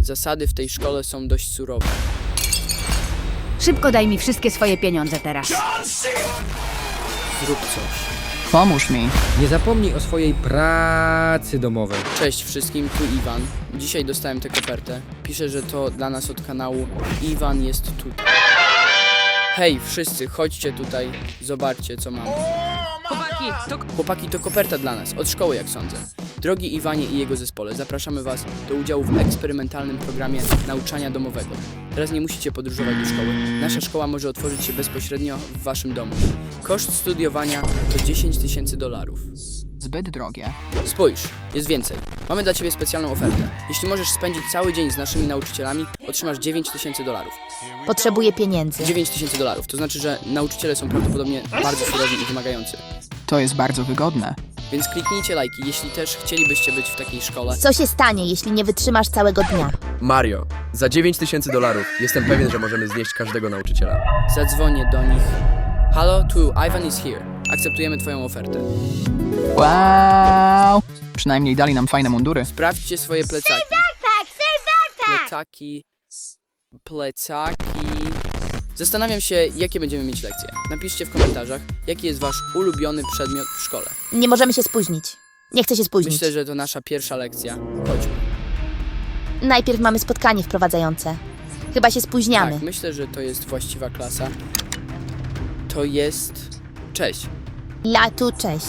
Zasady w tej szkole są dość surowe. Szybko daj mi wszystkie swoje pieniądze teraz. Zrób coś. Pomóż mi. Nie zapomnij o swojej pracy domowej. Cześć wszystkim, tu Iwan. Dzisiaj dostałem tę kopertę. Piszę, że to dla nas od kanału Iwan jest tutaj. Hej, wszyscy, chodźcie tutaj, zobaczcie co mam. Chłopaki, to Chłopaki, to koperta dla nas, od szkoły jak sądzę. Drogi Iwanie i jego zespole, zapraszamy Was do udziału w eksperymentalnym programie nauczania domowego. Teraz nie musicie podróżować do szkoły. Nasza szkoła może otworzyć się bezpośrednio w Waszym domu. Koszt studiowania to 10 tysięcy dolarów. zbyt drogie. Spójrz, jest więcej. Mamy dla Ciebie specjalną ofertę. Jeśli możesz spędzić cały dzień z naszymi nauczycielami, otrzymasz 9 tysięcy dolarów. Potrzebuję pieniędzy. 9 tysięcy dolarów, to znaczy, że nauczyciele są prawdopodobnie bardzo surowi i wymagający. To jest bardzo wygodne. Więc kliknijcie lajki, jeśli też chcielibyście być w takiej szkole. Co się stanie, jeśli nie wytrzymasz całego dnia? Mario, za 9 tysięcy dolarów jestem pewien, że możemy znieść każdego nauczyciela. Zadzwonię do nich. Halo, tu Ivan is here. Akceptujemy Twoją ofertę. Wow! Przynajmniej dali nam fajne mundury. Sprawdźcie swoje plecaki. Plecaki. Plecaki. Zastanawiam się, jakie będziemy mieć lekcje. Napiszcie w komentarzach, jaki jest Wasz ulubiony przedmiot w szkole. Nie możemy się spóźnić. Nie chcę się spóźnić. Myślę, że to nasza pierwsza lekcja. Chodźmy. Najpierw mamy spotkanie wprowadzające. Chyba się spóźniamy. Tak, myślę, że to jest właściwa klasa. To jest... Cześć. Ja tu, cześć.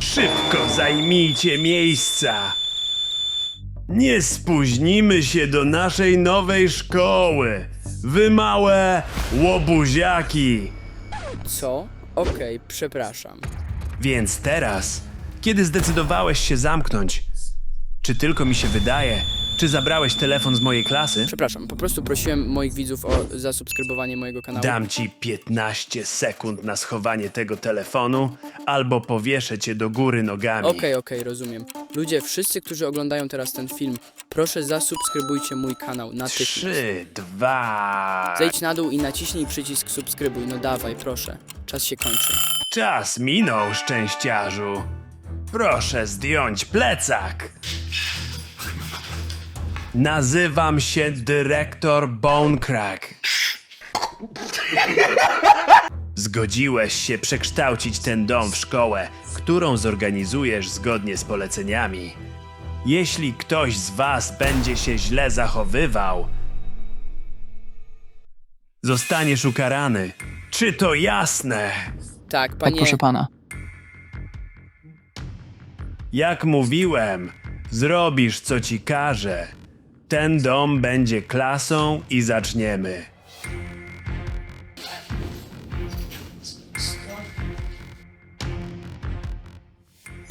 Szybko zajmijcie miejsca. Nie spóźnimy się do naszej nowej szkoły. Wy małe łobuziaki. Co? Okej, przepraszam. Więc teraz, kiedy zdecydowałeś się zamknąć, czy tylko mi się wydaje, czy zabrałeś telefon z mojej klasy? Przepraszam, po prostu prosiłem moich widzów o zasubskrybowanie mojego kanału. Dam ci 15 sekund na schowanie tego telefonu, albo powieszę cię do góry nogami. Okej, okej, rozumiem. Ludzie, wszyscy, którzy oglądają teraz ten film, proszę zasubskrybujcie mój kanał natychmiast. Trzy, dwa. Zejdź na dół i naciśnij przycisk subskrybuj. No dawaj, proszę. Czas się kończy. Czas minął, szczęściarzu. Proszę zdjąć plecak. Nazywam się dyrektor Bonecrack. Zgodziłeś się przekształcić ten dom w szkołę, którą zorganizujesz zgodnie z poleceniami. Jeśli ktoś z was będzie się źle zachowywał, zostaniesz ukarany. Czy to jasne? Tak, Tak, panie... proszę pana. Jak mówiłem, zrobisz co ci każę. Ten dom będzie klasą i zaczniemy.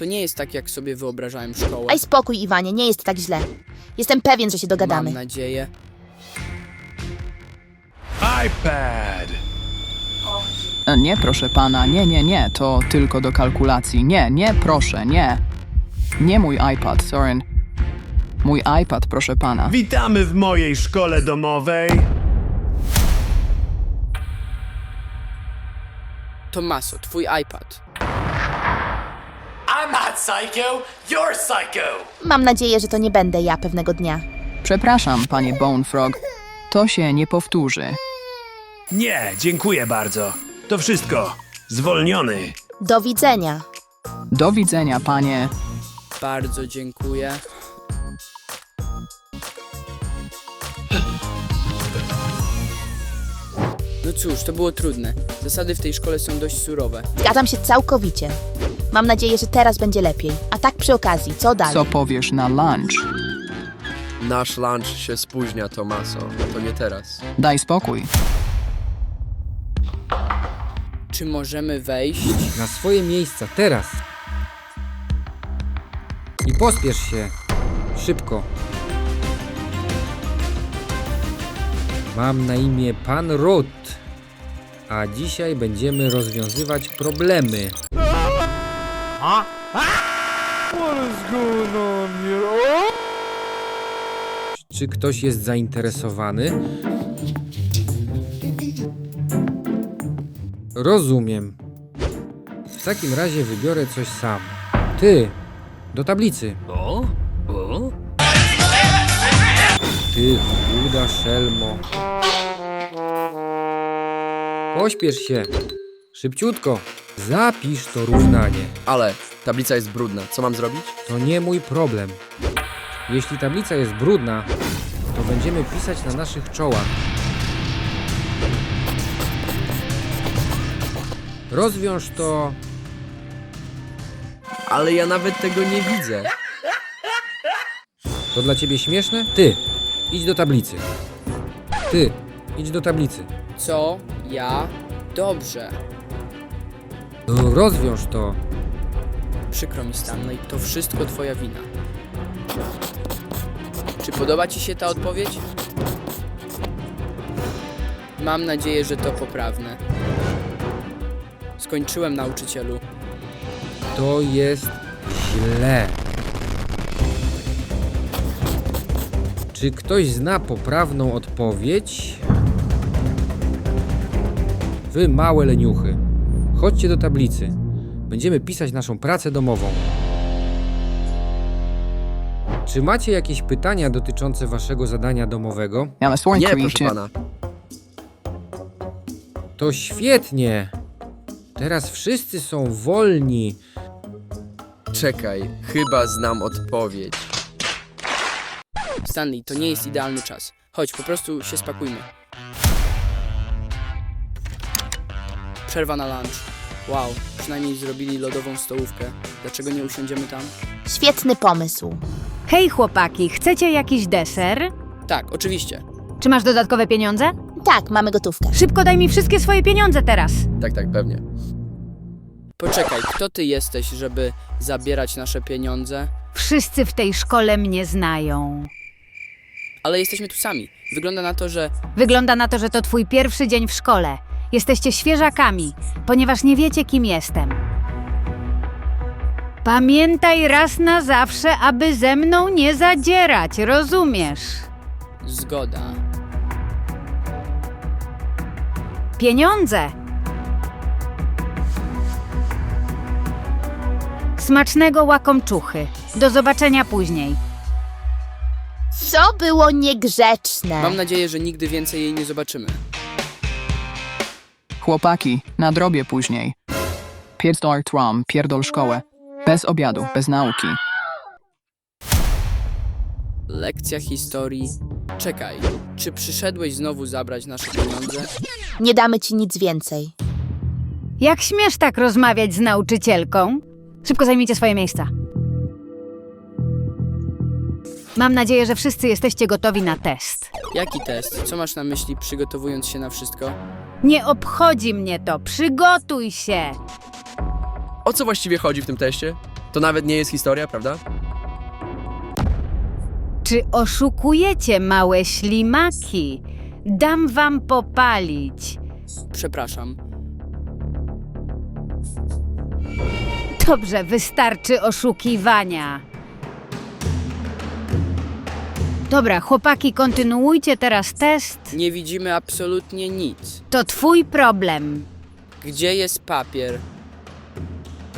To nie jest tak, jak sobie wyobrażałem szkołę. Daj spokój, Iwanie, nie jest tak źle. Jestem pewien, że się dogadamy. Mam nadzieję. iPad! E, Nie, proszę pana, nie, nie, nie, to tylko do kalkulacji. Nie, nie, proszę, nie. Nie mój iPad, Soren. Mój iPad, proszę pana. Witamy w mojej szkole domowej. Tomaso, twój iPad. I'm not psycho, you're psycho! Mam nadzieję, że to nie będę ja pewnego dnia. Przepraszam, panie Bone Frog. To się nie powtórzy. Nie, dziękuję bardzo. To wszystko. Zwolniony. Do widzenia. Do widzenia, panie. Bardzo dziękuję. No cóż, to było trudne. Zasady w tej szkole są dość surowe. Zgadzam się całkowicie. Mam nadzieję, że teraz będzie lepiej. A tak przy okazji, co dalej? Co powiesz na lunch? Nasz lunch się spóźnia, Tomaso. To nie teraz. Daj spokój. Czy możemy wejść? Na swoje miejsca, teraz. I pospiesz się. Szybko. Mam na imię Pan Rut. A dzisiaj będziemy rozwiązywać problemy. Czy ktoś jest zainteresowany? Rozumiem. W takim razie wybiorę coś sam. Ty, do tablicy. O? O? Ty chuda szelmo. Pośpiesz się. Szybciutko. Zapisz to równanie. Ale tablica jest brudna. Co mam zrobić? To nie mój problem. Jeśli tablica jest brudna, to będziemy pisać na naszych czołach. Rozwiąż to. Ale ja nawet tego nie widzę. To dla ciebie śmieszne? Ty, idź do tablicy. Ty, idź do tablicy. Co? Ja? Dobrze. No, Rozwiąż to. Przykro mi, Stanley, to wszystko twoja wina. Czy podoba ci się ta odpowiedź? Mam nadzieję, że to poprawne. Skończyłem, nauczycielu. To jest źle. Czy ktoś zna poprawną odpowiedź? Wy małe leniuchy. Chodźcie do tablicy. Będziemy pisać naszą pracę domową. Czy macie jakieś pytania dotyczące waszego zadania domowego? Nie, proszę creature. pana. To świetnie. Teraz wszyscy są wolni. Czekaj, chyba znam odpowiedź. Stanley, to nie jest idealny czas. Chodź, po prostu się spakujmy. Przerwa na lunch. Wow, przynajmniej zrobili lodową stołówkę. Dlaczego nie usiądziemy tam? Świetny pomysł. Hej chłopaki, chcecie jakiś deser? Tak, oczywiście. Czy masz dodatkowe pieniądze? Tak, mamy gotówkę. Szybko daj mi wszystkie swoje pieniądze teraz. Tak, tak, pewnie. Poczekaj, kto ty jesteś, żeby zabierać nasze pieniądze? Wszyscy w tej szkole mnie znają. Ale jesteśmy tu sami. Wygląda na to, że Wygląda na to, że to twój pierwszy dzień w szkole. Jesteście świeżakami, ponieważ nie wiecie, kim jestem. Pamiętaj raz na zawsze, aby ze mną nie zadzierać, rozumiesz? zgoda. Pieniądze! Smacznego łakomczuchy. Do zobaczenia później. Co było niegrzeczne? Mam nadzieję, że nigdy więcej jej nie zobaczymy. Chłopaki, nadrobię później. Pierdol tram, pierdol szkołę. Bez obiadu, bez nauki. Lekcja historii. Czekaj, czy przyszedłeś znowu zabrać nasze pieniądze? Nie damy ci nic więcej. Jak śmiesz tak rozmawiać z nauczycielką? Szybko zajmijcie swoje miejsca. Mam nadzieję, że wszyscy jesteście gotowi na test. Jaki test? Co masz na myśli, przygotowując się na wszystko? Nie obchodzi mnie to. Przygotuj się. O co właściwie chodzi w tym teście? To nawet nie jest historia, prawda? Czy oszukujecie małe ślimaki? Dam wam popalić. Przepraszam. Dobrze, wystarczy oszukiwania. Dobra, chłopaki, kontynuujcie teraz test. Nie widzimy absolutnie nic. To twój problem. Gdzie jest papier?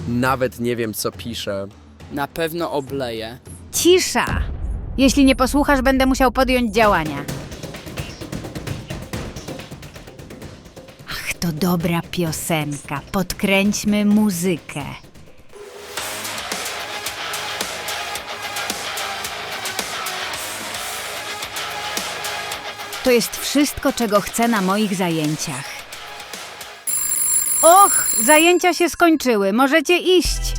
Nawet nie wiem, co piszę. Na pewno obleję. Cisza! Jeśli nie posłuchasz, będę musiał podjąć działania. Ach, to dobra piosenka. Podkręćmy muzykę. To jest wszystko, czego chcę na moich zajęciach. Och, zajęcia się skończyły. Możecie iść.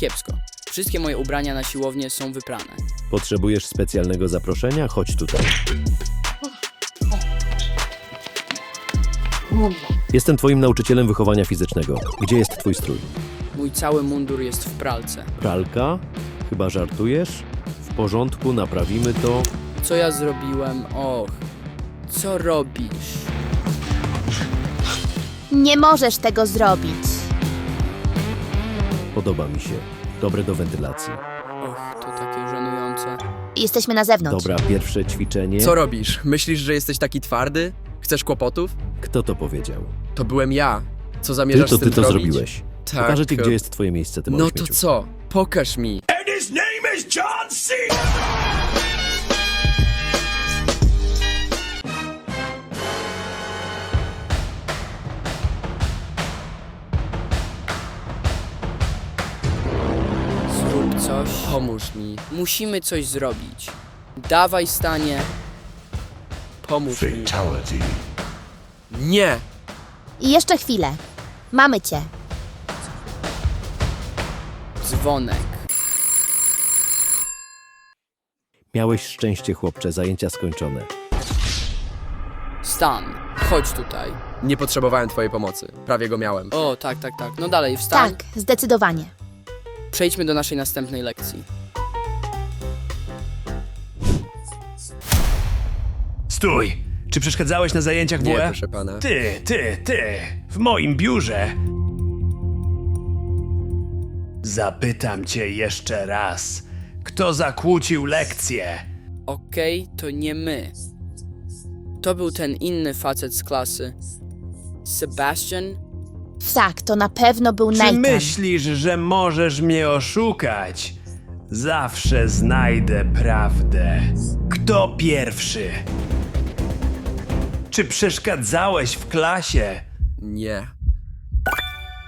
Kiepsko. Wszystkie moje ubrania na siłownię są wyprane. Potrzebujesz specjalnego zaproszenia? Chodź tutaj. Jestem twoim nauczycielem wychowania fizycznego. Gdzie jest twój strój? Mój cały mundur jest w pralce. Pralka? Chyba żartujesz? W porządku, naprawimy to. Co ja zrobiłem? Och. Co robisz? Nie możesz tego zrobić. Podoba mi się. Dobre do wentylacji. Och, to takie żenujące. Jesteśmy na zewnątrz. Dobra, pierwsze ćwiczenie. Co robisz? Myślisz, że jesteś taki twardy? Chcesz kłopotów? Kto to powiedział? To byłem ja. Co Ty zamierzasz to z tym ty to zrobić? zrobiłeś. Tak. Pokażę ci, gdzie jest twoje miejsce, ty mały No to śmieciu. co? Pokaż mi. Name is John C. Zrób coś. Pomóż mi. Musimy coś zrobić. Dawaj, stanie. Pomóż mi. Nie! I jeszcze chwilę. Mamy cię. Dzwonek. Miałeś szczęście, chłopcze, zajęcia skończone. Stan. Chodź tutaj. Nie potrzebowałem twojej pomocy. Prawie go miałem. O, tak, tak, tak. No dalej, wstań. Tak, zdecydowanie. Przejdźmy do naszej następnej lekcji. Stój! Czy przeszkadzałeś na zajęciach Nie, proszę pana. Ty, ty, ty! W moim biurze! Zapytam cię jeszcze raz. Kto zakłócił lekcję? Okej, to nie my. To był ten inny facet z klasy. Sebastian? Tak, to na pewno był Czy Nathan. myślisz, że możesz mnie oszukać? Zawsze znajdę prawdę. Kto pierwszy? Czy przeszkadzałeś w klasie? Nie.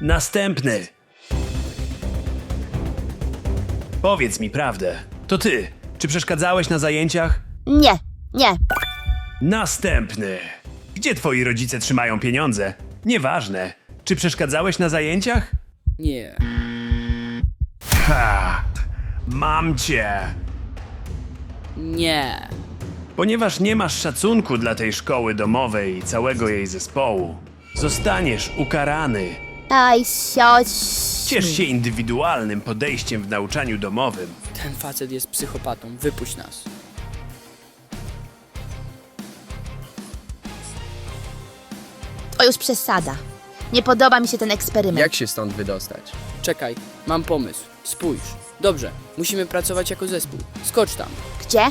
Następny. Powiedz mi prawdę. To ty. Czy przeszkadzałeś na zajęciach? Nie, nie. Następny. Gdzie twoi rodzice trzymają pieniądze? Nieważne. Czy przeszkadzałeś na zajęciach? Nie. Ha! Mam cię. Nie. Ponieważ nie masz szacunku dla tej szkoły domowej i całego jej zespołu, zostaniesz ukarany. Aj, sioś. Ciesz się indywidualnym podejściem w nauczaniu domowym. Ten facet jest psychopatą. Wypuść nas. To już przesada. Nie podoba mi się ten eksperyment. Jak się stąd wydostać? Czekaj, mam pomysł. Spójrz. Dobrze, musimy pracować jako zespół. Skocz tam. Gdzie?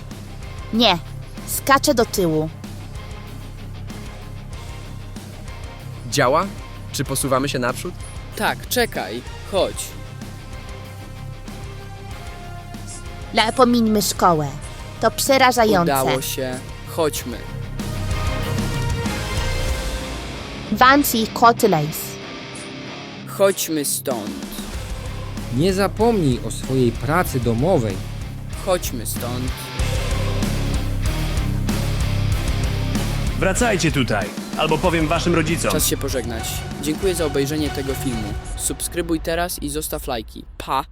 Nie. Skaczę do tyłu. Działa? Czy posuwamy się naprzód? Tak, czekaj. Chodź. Le, pomińmy szkołę. To przerażające. Udało się. Chodźmy. Vancy Cotleys. Chodźmy stąd. Nie zapomnij o swojej pracy domowej. Chodźmy stąd. Wracajcie tutaj, albo powiem waszym rodzicom. Czas się pożegnać. Dziękuję za obejrzenie tego filmu. Subskrybuj teraz i zostaw lajki. Pa!